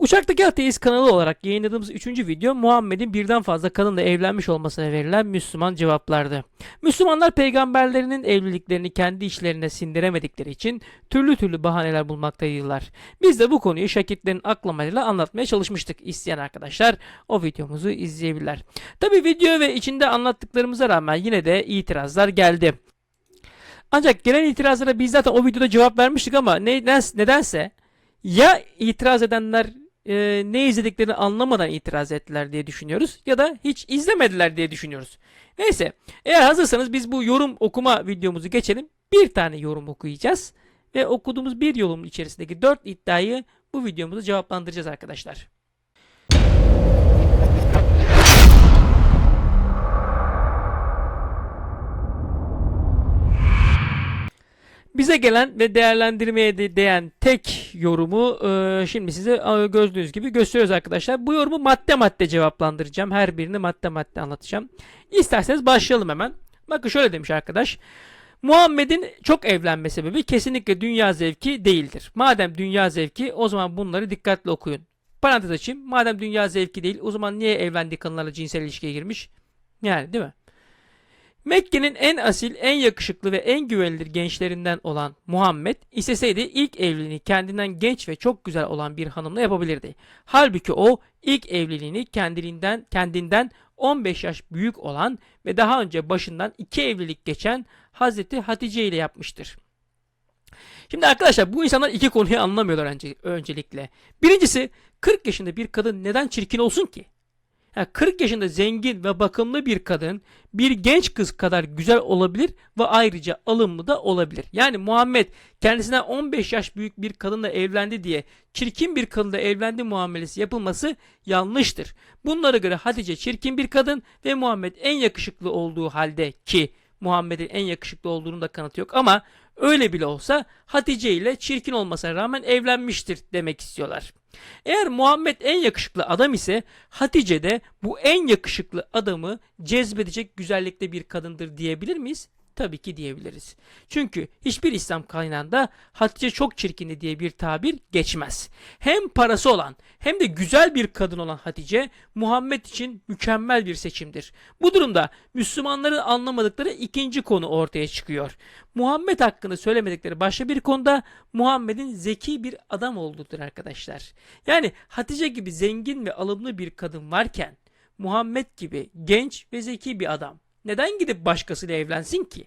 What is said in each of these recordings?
Uçaktaki Ateist kanalı olarak yayınladığımız 3. video Muhammed'in birden fazla kadınla evlenmiş olmasına verilen Müslüman cevaplardı. Müslümanlar peygamberlerinin evliliklerini kendi işlerine sindiremedikleri için türlü türlü bahaneler bulmaktaydılar. Biz de bu konuyu şakirtlerin aklamayla anlatmaya çalışmıştık. İsteyen arkadaşlar o videomuzu izleyebilirler. Tabi video ve içinde anlattıklarımıza rağmen yine de itirazlar geldi. Ancak gelen itirazlara biz zaten o videoda cevap vermiştik ama neden, nedense ya itiraz edenler e, ne izlediklerini anlamadan itiraz ettiler diye düşünüyoruz ya da hiç izlemediler diye düşünüyoruz. Neyse eğer hazırsanız biz bu yorum okuma videomuzu geçelim. Bir tane yorum okuyacağız ve okuduğumuz bir yorumun içerisindeki dört iddiayı bu videomuzda cevaplandıracağız arkadaşlar. Bize gelen ve değerlendirmeye de değen tek yorumu e, şimdi size e, gördüğünüz gibi gösteriyoruz arkadaşlar. Bu yorumu madde madde cevaplandıracağım. Her birini madde madde anlatacağım. İsterseniz başlayalım hemen. Bakın şöyle demiş arkadaş. Muhammed'in çok evlenme sebebi kesinlikle dünya zevki değildir. Madem dünya zevki o zaman bunları dikkatli okuyun. Parantez açayım. Madem dünya zevki değil o zaman niye evlendiği kadınlarla cinsel ilişkiye girmiş? Yani değil mi? Mekke'nin en asil, en yakışıklı ve en güvenilir gençlerinden olan Muhammed isteseydi ilk evliliğini kendinden genç ve çok güzel olan bir hanımla yapabilirdi. Halbuki o ilk evliliğini kendinden kendinden 15 yaş büyük olan ve daha önce başından iki evlilik geçen Hazreti Hatice ile yapmıştır. Şimdi arkadaşlar bu insanlar iki konuyu anlamıyorlar önce, öncelikle. Birincisi 40 yaşında bir kadın neden çirkin olsun ki? Yani 40 yaşında zengin ve bakımlı bir kadın bir genç kız kadar güzel olabilir ve ayrıca alımlı da olabilir. Yani Muhammed kendisinden 15 yaş büyük bir kadınla evlendi diye çirkin bir kadınla evlendi muamelesi yapılması yanlıştır. Bunlara göre Hatice çirkin bir kadın ve Muhammed en yakışıklı olduğu halde ki Muhammed'in en yakışıklı olduğunu da kanıtı yok ama öyle bile olsa Hatice ile çirkin olmasına rağmen evlenmiştir demek istiyorlar. Eğer Muhammed en yakışıklı adam ise Hatice de bu en yakışıklı adamı cezbedecek güzellikte bir kadındır diyebilir miyiz? Tabii ki diyebiliriz. Çünkü hiçbir İslam kaynağında Hatice çok çirkindi diye bir tabir geçmez. Hem parası olan hem de güzel bir kadın olan Hatice Muhammed için mükemmel bir seçimdir. Bu durumda Müslümanların anlamadıkları ikinci konu ortaya çıkıyor. Muhammed hakkında söylemedikleri başka bir konuda Muhammed'in zeki bir adam olduğudur arkadaşlar. Yani Hatice gibi zengin ve alımlı bir kadın varken Muhammed gibi genç ve zeki bir adam neden gidip başkasıyla evlensin ki?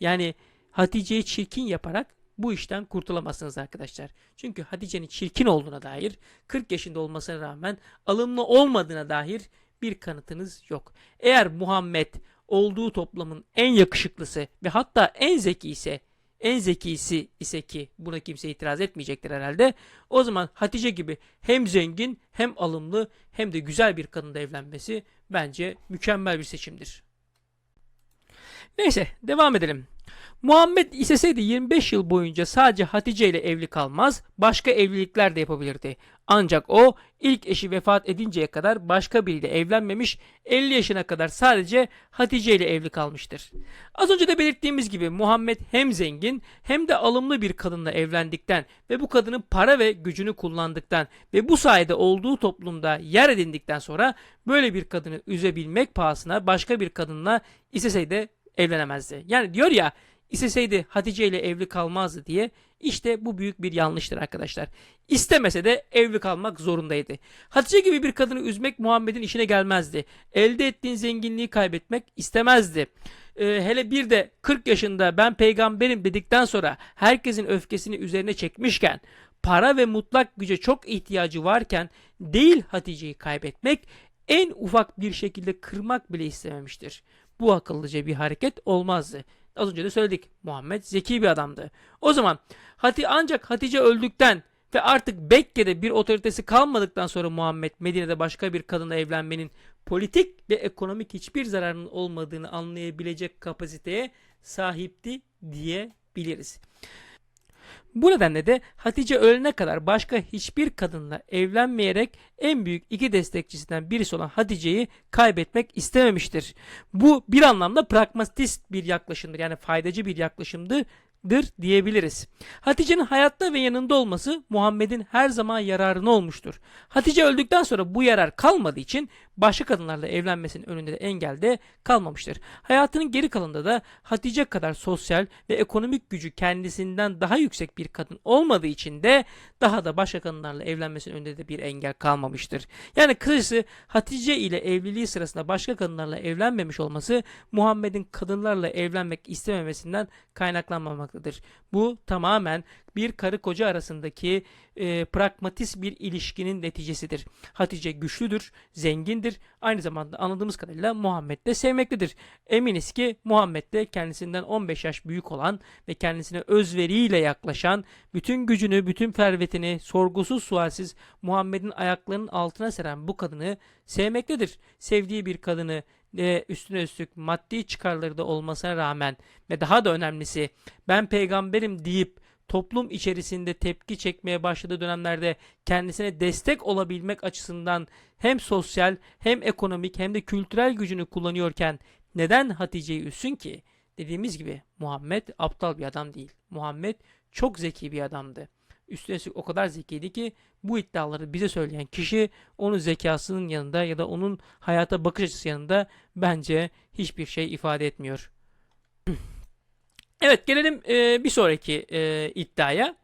Yani Hatice'yi çirkin yaparak bu işten kurtulamazsınız arkadaşlar. Çünkü Hatice'nin çirkin olduğuna dair 40 yaşında olmasına rağmen alımlı olmadığına dair bir kanıtınız yok. Eğer Muhammed olduğu toplamın en yakışıklısı ve hatta en zeki ise en zekisi ise ki buna kimse itiraz etmeyecektir herhalde. O zaman Hatice gibi hem zengin hem alımlı hem de güzel bir kadınla evlenmesi bence mükemmel bir seçimdir. Neyse devam edelim. Muhammed isteseydi 25 yıl boyunca sadece Hatice ile evli kalmaz, başka evlilikler de yapabilirdi. Ancak o ilk eşi vefat edinceye kadar başka biriyle evlenmemiş, 50 yaşına kadar sadece Hatice ile evli kalmıştır. Az önce de belirttiğimiz gibi Muhammed hem zengin hem de alımlı bir kadınla evlendikten ve bu kadının para ve gücünü kullandıktan ve bu sayede olduğu toplumda yer edindikten sonra böyle bir kadını üzebilmek pahasına başka bir kadınla isteseydi evlenemezdi. Yani diyor ya isteseydi Hatice ile evli kalmazdı diye işte bu büyük bir yanlıştır arkadaşlar. İstemese de evli kalmak zorundaydı. Hatice gibi bir kadını üzmek Muhammed'in işine gelmezdi. Elde ettiğin zenginliği kaybetmek istemezdi. Ee, hele bir de 40 yaşında ben peygamberim dedikten sonra herkesin öfkesini üzerine çekmişken para ve mutlak güce çok ihtiyacı varken değil Hatice'yi kaybetmek en ufak bir şekilde kırmak bile istememiştir. Bu akıllıca bir hareket olmazdı. Az önce de söyledik. Muhammed zeki bir adamdı. O zaman Hati ancak Hatice öldükten ve artık Bekke'de bir otoritesi kalmadıktan sonra Muhammed Medine'de başka bir kadınla evlenmenin politik ve ekonomik hiçbir zararının olmadığını anlayabilecek kapasiteye sahipti diyebiliriz. Bu nedenle de Hatice ölene kadar başka hiçbir kadınla evlenmeyerek en büyük iki destekçisinden birisi olan Hatice'yi kaybetmek istememiştir. Bu bir anlamda pragmatist bir yaklaşımdır yani faydacı bir yaklaşımdı diyebiliriz. Hatice'nin hayatta ve yanında olması Muhammed'in her zaman yararına olmuştur. Hatice öldükten sonra bu yarar kalmadığı için başka kadınlarla evlenmesinin önünde de engel de kalmamıştır. Hayatının geri kalanında da Hatice kadar sosyal ve ekonomik gücü kendisinden daha yüksek bir kadın olmadığı için de daha da başka kadınlarla evlenmesinin önünde de bir engel kalmamıştır. Yani kısacası Hatice ile evliliği sırasında başka kadınlarla evlenmemiş olması Muhammed'in kadınlarla evlenmek istememesinden kaynaklanmamaktadır. Bu tamamen bir karı koca arasındaki e, pragmatist bir ilişkinin neticesidir. Hatice güçlüdür, zengindir. Aynı zamanda anladığımız kadarıyla Muhammed de sevmektedir. Eminiz ki Muhammed de kendisinden 15 yaş büyük olan ve kendisine özveriyle yaklaşan, bütün gücünü, bütün fervetini sorgusuz sualsiz Muhammed'in ayaklarının altına seren bu kadını sevmektedir. Sevdiği bir kadını e, üstüne üstlük maddi çıkarları da olmasına rağmen ve daha da önemlisi ben peygamberim deyip toplum içerisinde tepki çekmeye başladığı dönemlerde kendisine destek olabilmek açısından hem sosyal hem ekonomik hem de kültürel gücünü kullanıyorken neden Hatice'yi üssün ki? Dediğimiz gibi Muhammed aptal bir adam değil. Muhammed çok zeki bir adamdı. Üstüne üstlük o kadar zekiydi ki bu iddiaları bize söyleyen kişi onun zekasının yanında ya da onun hayata bakış açısı yanında bence hiçbir şey ifade etmiyor. Evet gelelim e, bir sonraki e, iddiaya.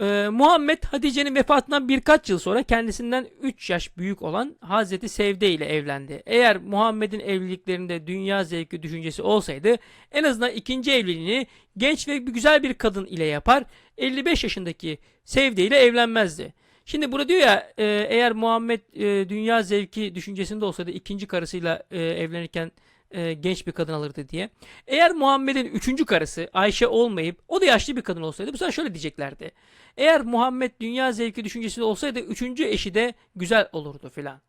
E, Muhammed Hatice'nin vefatından birkaç yıl sonra kendisinden 3 yaş büyük olan Hazreti Sevde ile evlendi. Eğer Muhammed'in evliliklerinde dünya zevki düşüncesi olsaydı en azından ikinci evliliğini genç ve güzel bir kadın ile yapar 55 yaşındaki Sevde ile evlenmezdi. Şimdi burada diyor ya e, eğer Muhammed e, dünya zevki düşüncesinde olsaydı ikinci karısıyla e, evlenirken e, genç bir kadın alırdı diye. Eğer Muhammed'in üçüncü karısı Ayşe olmayıp o da yaşlı bir kadın olsaydı bu sefer şöyle diyeceklerdi. Eğer Muhammed dünya zevki düşüncesinde olsaydı üçüncü eşi de güzel olurdu filan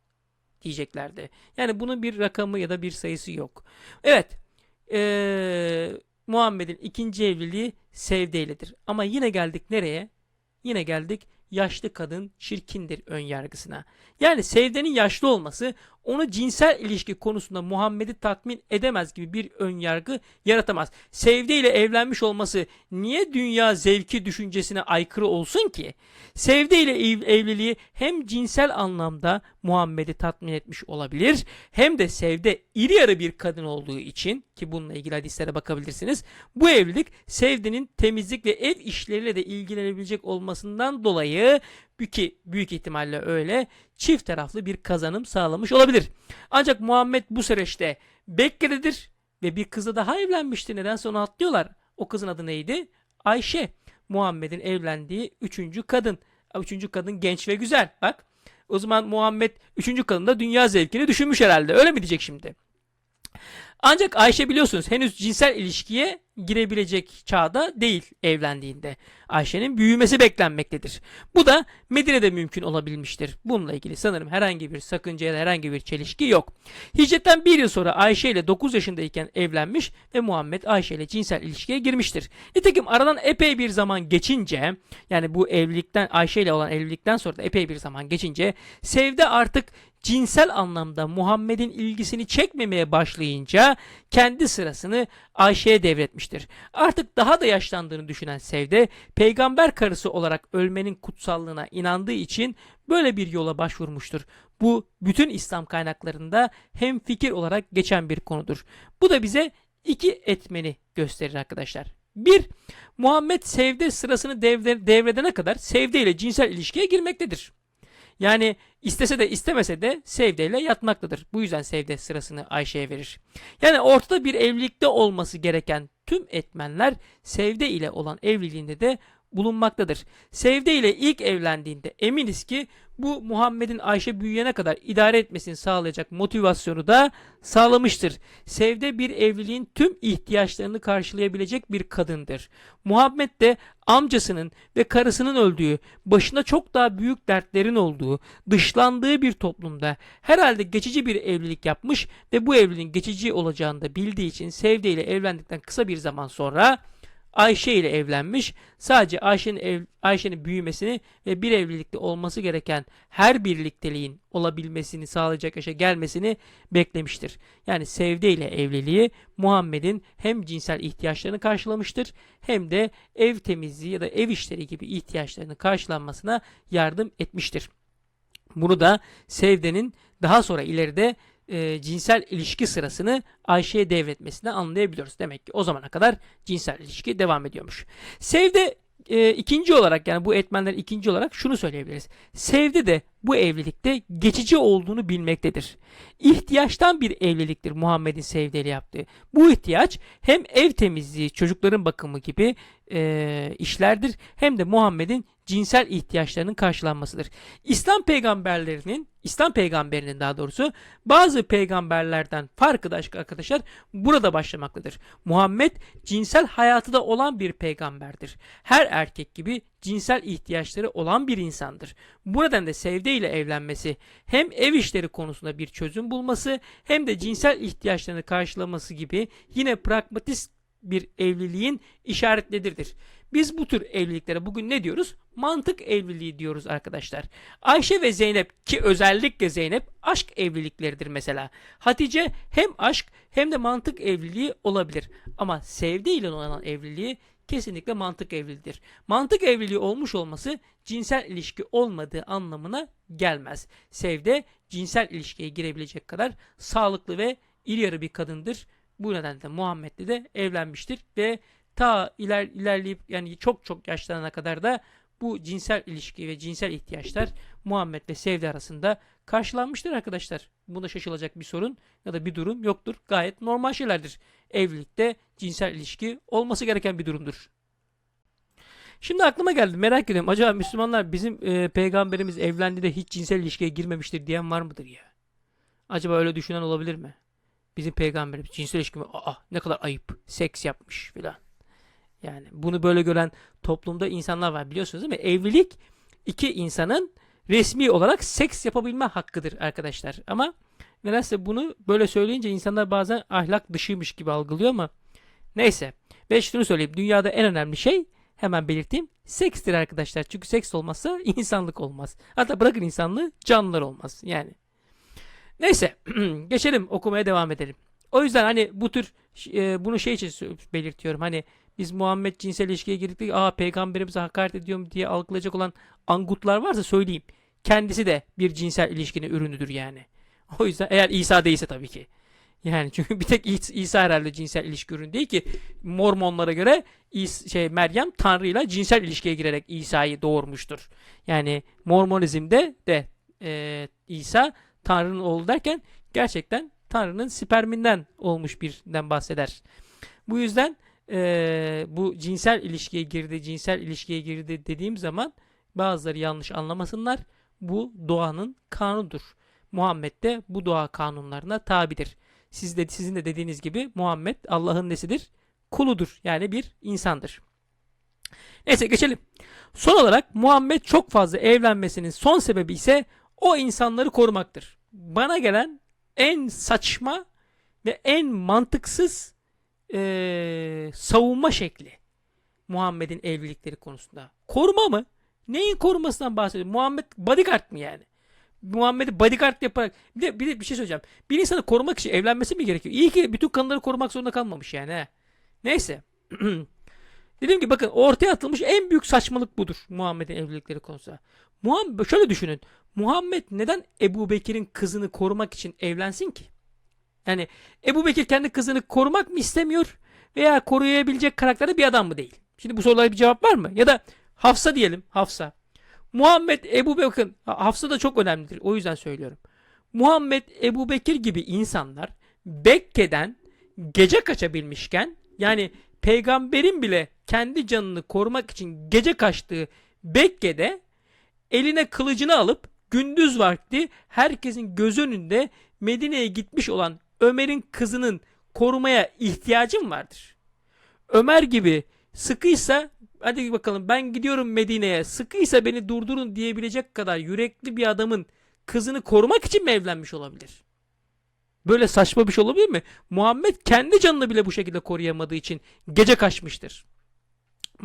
diyeceklerdi. Yani bunun bir rakamı ya da bir sayısı yok. Evet. E, Muhammed'in ikinci evliliği sevdeyledir. Ama yine geldik nereye? Yine geldik yaşlı kadın çirkindir ön yargısına. Yani Sevde'nin yaşlı olması onu cinsel ilişki konusunda Muhammed'i tatmin edemez gibi bir ön yargı yaratamaz. Sevde ile evlenmiş olması niye dünya zevki düşüncesine aykırı olsun ki? Sevde ile ev- evliliği hem cinsel anlamda Muhammed'i tatmin etmiş olabilir hem de Sevde iri yarı bir kadın olduğu için ki bununla ilgili hadislere bakabilirsiniz. Bu evlilik Sevde'nin temizlik ve ev işleriyle de ilgilenebilecek olmasından dolayı ki büyük ihtimalle öyle çift taraflı bir kazanım sağlamış olabilir. Ancak Muhammed bu süreçte Bekke'dedir ve bir kızla daha evlenmişti. Nedense onu atlıyorlar. O kızın adı neydi? Ayşe. Muhammed'in evlendiği üçüncü kadın. Üçüncü kadın genç ve güzel. Bak. O zaman Muhammed üçüncü kadın da dünya zevkini düşünmüş herhalde. Öyle mi diyecek şimdi? Ancak Ayşe biliyorsunuz henüz cinsel ilişkiye girebilecek çağda değil evlendiğinde. Ayşe'nin büyümesi beklenmektedir. Bu da Medine'de mümkün olabilmiştir. Bununla ilgili sanırım herhangi bir sakınca ya da herhangi bir çelişki yok. Hicretten bir yıl sonra Ayşe ile 9 yaşındayken evlenmiş ve Muhammed Ayşe ile cinsel ilişkiye girmiştir. Nitekim aradan epey bir zaman geçince yani bu evlilikten Ayşe ile olan evlilikten sonra da epey bir zaman geçince Sevde artık cinsel anlamda Muhammed'in ilgisini çekmemeye başlayınca kendi sırasını Ayşe'ye devretmiştir. Artık daha da yaşlandığını düşünen Sevde, peygamber karısı olarak ölmenin kutsallığına inandığı için böyle bir yola başvurmuştur. Bu bütün İslam kaynaklarında hem fikir olarak geçen bir konudur. Bu da bize iki etmeni gösterir arkadaşlar. Bir, Muhammed Sevde sırasını devre, devredene kadar Sevde ile cinsel ilişkiye girmektedir. Yani istese de istemese de Sevde ile yatmaktadır. Bu yüzden Sevde sırasını Ayşe'ye verir. Yani ortada bir evlilikte olması gereken tüm etmenler Sevde ile olan evliliğinde de bulunmaktadır. Sevde ile ilk evlendiğinde eminiz ki bu Muhammed'in Ayşe büyüyene kadar idare etmesini sağlayacak motivasyonu da sağlamıştır. Sevde bir evliliğin tüm ihtiyaçlarını karşılayabilecek bir kadındır. Muhammed de amcasının ve karısının öldüğü, başında çok daha büyük dertlerin olduğu, dışlandığı bir toplumda herhalde geçici bir evlilik yapmış ve bu evliliğin geçici olacağını da bildiği için Sevde ile evlendikten kısa bir zaman sonra Ayşe ile evlenmiş. Sadece Ayşe'nin ev, Ayşe'nin büyümesini ve bir evlilikte olması gereken her birlikteliğin olabilmesini sağlayacak yaşa gelmesini beklemiştir. Yani Sevde ile evliliği Muhammed'in hem cinsel ihtiyaçlarını karşılamıştır hem de ev temizliği ya da ev işleri gibi ihtiyaçlarını karşılanmasına yardım etmiştir. Bunu da Sevde'nin daha sonra ileride e, cinsel ilişki sırasını Ayşe'ye devretmesini anlayabiliyoruz. Demek ki o zamana kadar cinsel ilişki devam ediyormuş. Sevde e, ikinci olarak yani bu etmenler ikinci olarak şunu söyleyebiliriz. Sevde de bu evlilikte geçici olduğunu bilmektedir. İhtiyaçtan bir evliliktir Muhammed'in sevdeyle yaptığı. Bu ihtiyaç hem ev temizliği, çocukların bakımı gibi e, işlerdir hem de Muhammed'in cinsel ihtiyaçlarının karşılanmasıdır. İslam peygamberlerinin, İslam peygamberinin daha doğrusu bazı peygamberlerden farkı da arkadaşlar burada başlamaktadır. Muhammed cinsel hayatı da olan bir peygamberdir. Her erkek gibi cinsel ihtiyaçları olan bir insandır. Bu nedenle Sevde ile evlenmesi hem ev işleri konusunda bir çözüm bulması hem de cinsel ihtiyaçlarını karşılaması gibi yine pragmatist bir evliliğin işaretleridir. Biz bu tür evliliklere bugün ne diyoruz? Mantık evliliği diyoruz arkadaşlar. Ayşe ve Zeynep ki özellikle Zeynep aşk evlilikleridir mesela. Hatice hem aşk hem de mantık evliliği olabilir. Ama sevde ile olan evliliği kesinlikle mantık evliliğidir. Mantık evliliği olmuş olması cinsel ilişki olmadığı anlamına gelmez. Sevde cinsel ilişkiye girebilecek kadar sağlıklı ve iri yarı bir kadındır. Bu nedenle Muhammed'le de evlenmiştir ve ta iler, ilerleyip yani çok çok yaşlanana kadar da bu cinsel ilişki ve cinsel ihtiyaçlar Muhammed ve Sevde arasında karşılanmıştır arkadaşlar. Bunda şaşılacak bir sorun ya da bir durum yoktur. Gayet normal şeylerdir. Evlilikte cinsel ilişki olması gereken bir durumdur. Şimdi aklıma geldi merak ediyorum. Acaba Müslümanlar bizim e, peygamberimiz evlendi de hiç cinsel ilişkiye girmemiştir diyen var mıdır ya? Acaba öyle düşünen olabilir mi? Bizim peygamberimiz cinsel ilişki mi? Aa ne kadar ayıp. Seks yapmış filan. Yani bunu böyle gören toplumda insanlar var biliyorsunuz değil mi? Evlilik iki insanın resmi olarak seks yapabilme hakkıdır arkadaşlar. Ama nedense bunu böyle söyleyince insanlar bazen ahlak dışıymış gibi algılıyor ama neyse. Ve şunu söyleyeyim. Dünyada en önemli şey hemen belirteyim. Sekstir arkadaşlar. Çünkü seks olmazsa insanlık olmaz. Hatta bırakın insanlığı canlılar olmaz. Yani. Neyse. Geçelim okumaya devam edelim. O yüzden hani bu tür e, bunu şey için belirtiyorum. Hani biz Muhammed cinsel ilişkiye girdik. Aa peygamberimize hakaret ediyorum diye algılayacak olan angutlar varsa söyleyeyim. Kendisi de bir cinsel ilişkinin ürünüdür yani. O yüzden eğer İsa değilse tabii ki. Yani çünkü bir tek İsa herhalde cinsel ilişki ürünü değil ki Mormonlara göre İsa, şey Meryem Tanrı ile cinsel ilişkiye girerek İsa'yı doğurmuştur. Yani Mormonizmde de e, İsa Tanrı'nın oğlu derken gerçekten Tanrı'nın sperminden olmuş birden bahseder. Bu yüzden e, bu cinsel ilişkiye girdi, cinsel ilişkiye girdi dediğim zaman bazıları yanlış anlamasınlar. Bu doğanın kanunudur. Muhammed de bu doğa kanunlarına tabidir. Siz de, sizin de dediğiniz gibi Muhammed Allah'ın nesidir? Kuludur. Yani bir insandır. Neyse geçelim. Son olarak Muhammed çok fazla evlenmesinin son sebebi ise o insanları korumaktır. Bana gelen en saçma ve en mantıksız e, savunma şekli Muhammed'in evlilikleri konusunda. Koruma mı? Neyin korumasından bahsediyor? Muhammed bodyguard mı yani? Muhammed'i bodyguard yaparak bir de, bir de bir şey söyleyeceğim. Bir insanı korumak için evlenmesi mi gerekiyor? İyi ki bütün kadınları korumak zorunda kalmamış yani. He. Neyse. Dediğim gibi bakın ortaya atılmış en büyük saçmalık budur Muhammed'in evlilikleri konusunda. Muhammed şöyle düşünün. Muhammed neden Ebu Bekir'in kızını korumak için evlensin ki? Yani Ebu Bekir kendi kızını korumak mı istemiyor veya koruyabilecek karakterde bir adam mı değil? Şimdi bu sorulara bir cevap var mı? Ya da Hafsa diyelim. Hafsa. Muhammed Ebu Bekir Hafsa da çok önemlidir. O yüzden söylüyorum. Muhammed Ebu Bekir gibi insanlar Bekke'den gece kaçabilmişken yani peygamberin bile kendi canını korumak için gece kaçtığı Bekke'de eline kılıcını alıp gündüz vakti herkesin göz önünde Medine'ye gitmiş olan Ömer'in kızının korumaya ihtiyacım vardır. Ömer gibi sıkıysa hadi bakalım ben gidiyorum Medine'ye sıkıysa beni durdurun diyebilecek kadar yürekli bir adamın kızını korumak için mi evlenmiş olabilir? Böyle saçma bir şey olabilir mi? Muhammed kendi canını bile bu şekilde koruyamadığı için gece kaçmıştır.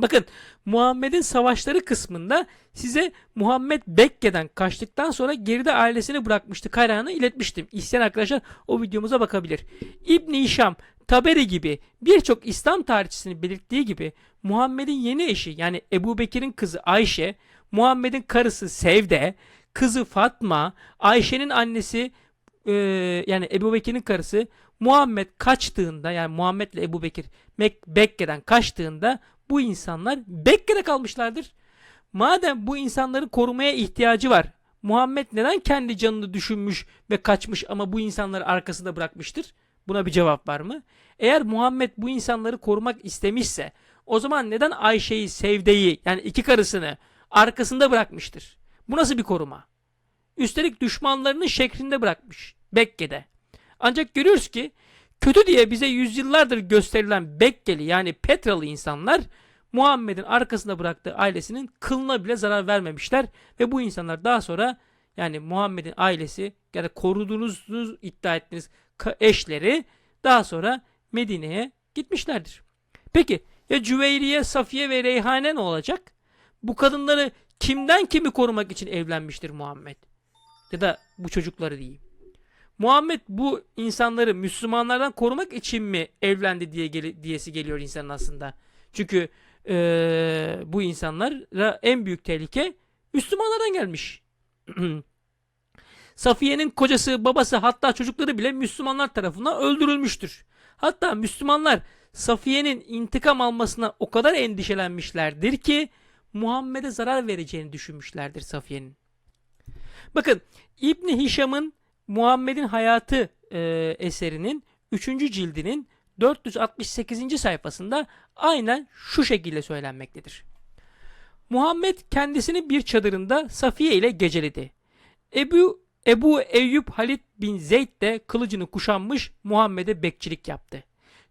Bakın Muhammed'in savaşları kısmında size Muhammed Bekke'den kaçtıktan sonra geride ailesini bırakmıştı kaynağını iletmiştim. İsteyen arkadaşlar o videomuza bakabilir. İbn Hişam, Taberi gibi birçok İslam tarihçisinin belirttiği gibi Muhammed'in yeni eşi yani Ebu Bekir'in kızı Ayşe, Muhammed'in karısı Sevde, kızı Fatma, Ayşe'nin annesi e, yani Ebu Bekir'in karısı Muhammed kaçtığında yani Muhammed ile Ebu Bekir Mek- Bekke'den kaçtığında bu insanlar Bekke'de kalmışlardır. Madem bu insanların korumaya ihtiyacı var. Muhammed neden kendi canını düşünmüş ve kaçmış ama bu insanları arkasında bırakmıştır? Buna bir cevap var mı? Eğer Muhammed bu insanları korumak istemişse o zaman neden Ayşe'yi, Sevde'yi yani iki karısını arkasında bırakmıştır? Bu nasıl bir koruma? Üstelik düşmanlarının şeklinde bırakmış Bekke'de. Ancak görüyoruz ki kötü diye bize yüzyıllardır gösterilen Bekkeli yani Petralı insanlar Muhammed'in arkasında bıraktığı ailesinin kılına bile zarar vermemişler ve bu insanlar daha sonra yani Muhammed'in ailesi ya da koruduğunuzu iddia ettiğiniz eşleri daha sonra Medine'ye gitmişlerdir. Peki ya Cüveyriye, Safiye ve Reyhane ne olacak? Bu kadınları kimden kimi korumak için evlenmiştir Muhammed? Ya da bu çocukları diyeyim. Muhammed bu insanları Müslümanlardan korumak için mi evlendi diye gel- diyesi geliyor insanın aslında. Çünkü eee, bu insanlara en büyük tehlike Müslümanlardan gelmiş. Safiye'nin kocası, babası hatta çocukları bile Müslümanlar tarafından öldürülmüştür. Hatta Müslümanlar Safiye'nin intikam almasına o kadar endişelenmişlerdir ki Muhammed'e zarar vereceğini düşünmüşlerdir Safiye'nin. Bakın İbni Hişam'ın Muhammed'in Hayatı e, eserinin 3. cildinin 468. sayfasında aynen şu şekilde söylenmektedir. Muhammed kendisini bir çadırında Safiye ile geceledi. Ebu Ebu Eyyub Halid bin Zeyd de kılıcını kuşanmış Muhammed'e bekçilik yaptı.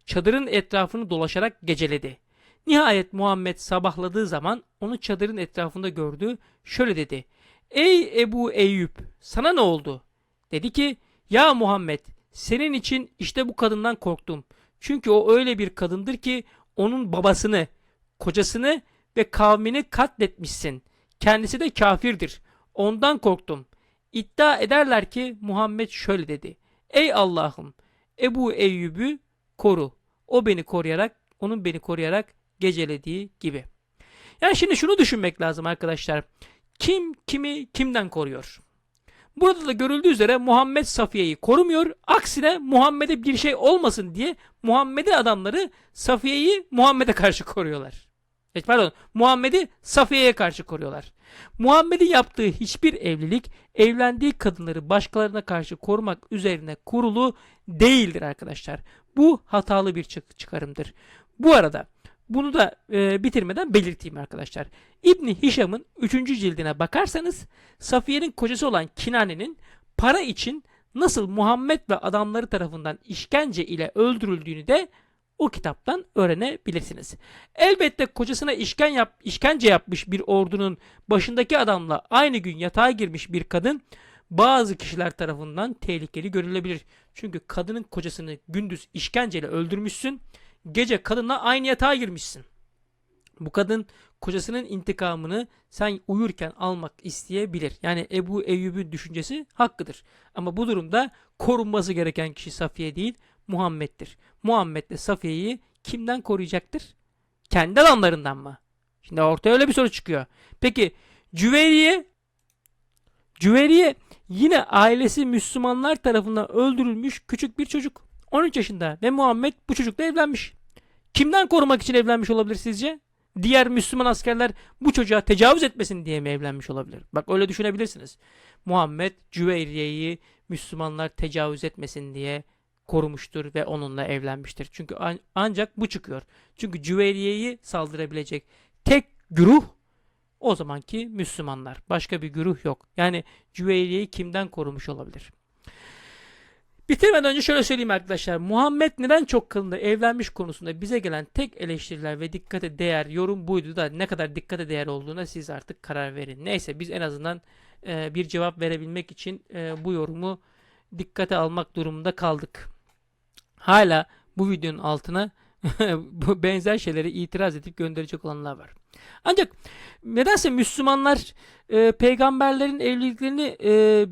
Çadırın etrafını dolaşarak geceledi. Nihayet Muhammed sabahladığı zaman onu çadırın etrafında gördü. Şöyle dedi. Ey Ebu Eyyub sana ne oldu? Dedi ki ya Muhammed senin için işte bu kadından korktum. Çünkü o öyle bir kadındır ki onun babasını, kocasını ve kavmini katletmişsin. Kendisi de kafirdir. Ondan korktum. İddia ederler ki Muhammed şöyle dedi. Ey Allah'ım Ebu Eyyub'ü koru. O beni koruyarak, onun beni koruyarak gecelediği gibi. Yani şimdi şunu düşünmek lazım arkadaşlar. Kim kimi kimden koruyor? Burada da görüldüğü üzere Muhammed Safiye'yi korumuyor. Aksine Muhammed'e bir şey olmasın diye Muhammed'in adamları Safiye'yi Muhammed'e karşı koruyorlar. E, Pardon, Muhammed'i Safiye'ye karşı koruyorlar. Muhammed'in yaptığı hiçbir evlilik evlendiği kadınları başkalarına karşı korumak üzerine kurulu değildir arkadaşlar. Bu hatalı bir çık- çıkarımdır. Bu arada bunu da e, bitirmeden belirteyim arkadaşlar. İbni Hişam'ın 3. cildine bakarsanız Safiye'nin kocası olan Kinane'nin para için nasıl Muhammed ve adamları tarafından işkence ile öldürüldüğünü de o kitaptan öğrenebilirsiniz. Elbette kocasına işken yap, işkence yapmış bir ordunun başındaki adamla aynı gün yatağa girmiş bir kadın bazı kişiler tarafından tehlikeli görülebilir. Çünkü kadının kocasını gündüz işkenceyle öldürmüşsün, gece kadınla aynı yatağa girmişsin. Bu kadın kocasının intikamını sen uyurken almak isteyebilir. Yani Ebu Eyyub'un düşüncesi hakkıdır. Ama bu durumda korunması gereken kişi Safiye değil, Muhammed'dir. Muhammed de Safiye'yi kimden koruyacaktır? Kendi adamlarından mı? Şimdi ortaya öyle bir soru çıkıyor. Peki Cüveyriye Cüveyriye yine ailesi Müslümanlar tarafından öldürülmüş küçük bir çocuk. 13 yaşında ve Muhammed bu çocukla evlenmiş. Kimden korumak için evlenmiş olabilir sizce? Diğer Müslüman askerler bu çocuğa tecavüz etmesin diye mi evlenmiş olabilir? Bak öyle düşünebilirsiniz. Muhammed Cüveyriye'yi Müslümanlar tecavüz etmesin diye korumuştur ve onunla evlenmiştir. Çünkü an- ancak bu çıkıyor. Çünkü Cüveyriye'yi saldırabilecek tek güruh o zamanki Müslümanlar. Başka bir güruh yok. Yani Cüveyriye'yi kimden korumuş olabilir? Bitirmeden önce şöyle söyleyeyim arkadaşlar. Muhammed neden çok kadınla evlenmiş konusunda bize gelen tek eleştiriler ve dikkate değer yorum buydu da ne kadar dikkate değer olduğuna siz artık karar verin. Neyse biz en azından e, bir cevap verebilmek için e, bu yorumu dikkate almak durumunda kaldık. Hala bu videonun altına benzer şeyleri itiraz edip gönderecek olanlar var. Ancak nedense Müslümanlar e, peygamberlerin evliliklerini e,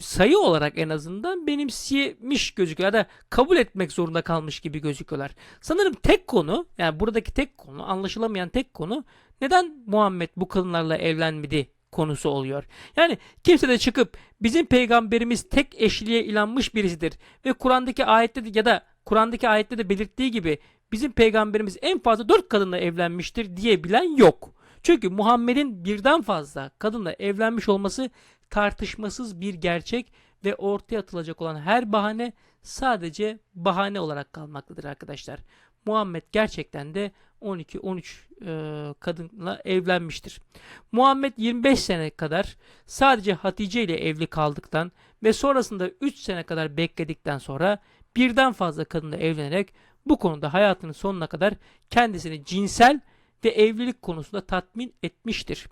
sayı olarak en azından benimsemiş gözüküyor. Ya da kabul etmek zorunda kalmış gibi gözüküyorlar. Sanırım tek konu yani buradaki tek konu anlaşılamayan tek konu neden Muhammed bu kadınlarla evlenmedi konusu oluyor. Yani kimse de çıkıp bizim peygamberimiz tek eşliğe inanmış birisidir ve Kur'an'daki ayette de ya da Kur'an'daki ayette de belirttiği gibi bizim peygamberimiz en fazla dört kadınla evlenmiştir diyebilen yok. Çünkü Muhammed'in birden fazla kadınla evlenmiş olması tartışmasız bir gerçek ve ortaya atılacak olan her bahane sadece bahane olarak kalmaktadır arkadaşlar. Muhammed gerçekten de 12-13 e, kadınla evlenmiştir. Muhammed 25 sene kadar sadece Hatice ile evli kaldıktan ve sonrasında 3 sene kadar bekledikten sonra birden fazla kadınla evlenerek bu konuda hayatının sonuna kadar kendisini cinsel ve evlilik konusunda tatmin etmiştir.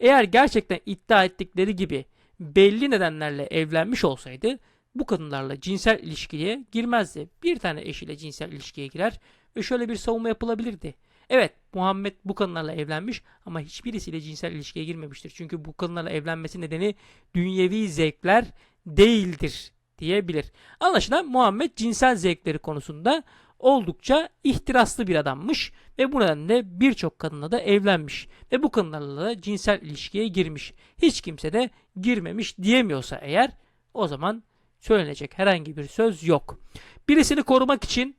Eğer gerçekten iddia ettikleri gibi belli nedenlerle evlenmiş olsaydı bu kadınlarla cinsel ilişkiye girmezdi. Bir tane eşiyle cinsel ilişkiye girer ve şöyle bir savunma yapılabilirdi. Evet Muhammed bu kadınlarla evlenmiş ama hiçbirisiyle cinsel ilişkiye girmemiştir. Çünkü bu kadınlarla evlenmesi nedeni dünyevi zevkler değildir diyebilir. Anlaşılan Muhammed cinsel zevkleri konusunda oldukça ihtiraslı bir adammış ve bu nedenle birçok kadınla da evlenmiş ve bu kadınlarla da cinsel ilişkiye girmiş. Hiç kimse de girmemiş diyemiyorsa eğer o zaman söylenecek herhangi bir söz yok. Birisini korumak için,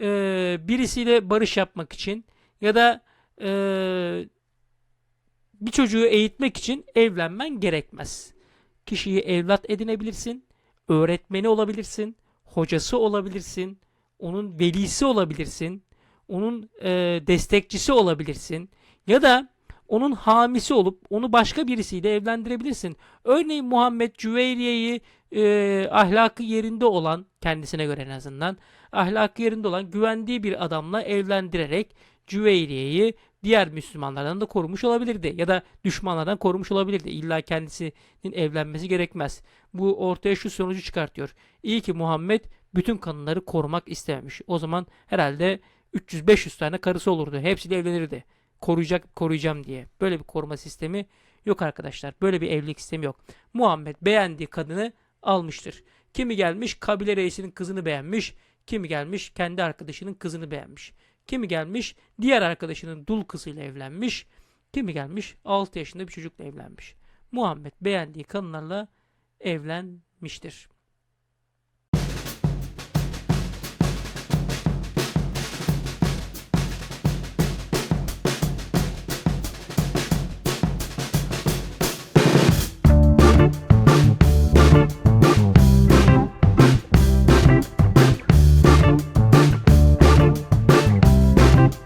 e, birisiyle barış yapmak için ya da e, bir çocuğu eğitmek için evlenmen gerekmez. Kişiyi evlat edinebilirsin, öğretmeni olabilirsin, hocası olabilirsin, onun velisi olabilirsin, onun e, destekçisi olabilirsin ya da onun hamisi olup onu başka birisiyle evlendirebilirsin. Örneğin Muhammed Cüveyriye'yi e, ahlakı yerinde olan kendisine göre en azından ahlakı yerinde olan güvendiği bir adamla evlendirerek Cüveyriye'yi diğer Müslümanlardan da korumuş olabilirdi ya da düşmanlardan korumuş olabilirdi. İlla kendisinin evlenmesi gerekmez. Bu ortaya şu sonucu çıkartıyor. İyi ki Muhammed bütün kadınları korumak istememiş. O zaman herhalde 300-500 tane karısı olurdu. Hepsiyle evlenirdi. Koruyacak, koruyacağım diye. Böyle bir koruma sistemi yok arkadaşlar. Böyle bir evlilik sistemi yok. Muhammed beğendiği kadını almıştır. Kimi gelmiş kabile reisinin kızını beğenmiş. Kimi gelmiş kendi arkadaşının kızını beğenmiş. Kimi gelmiş diğer arkadaşının dul kızıyla evlenmiş. Kimi gelmiş 6 yaşında bir çocukla evlenmiş. Muhammed beğendiği kadınlarla evlenmiştir.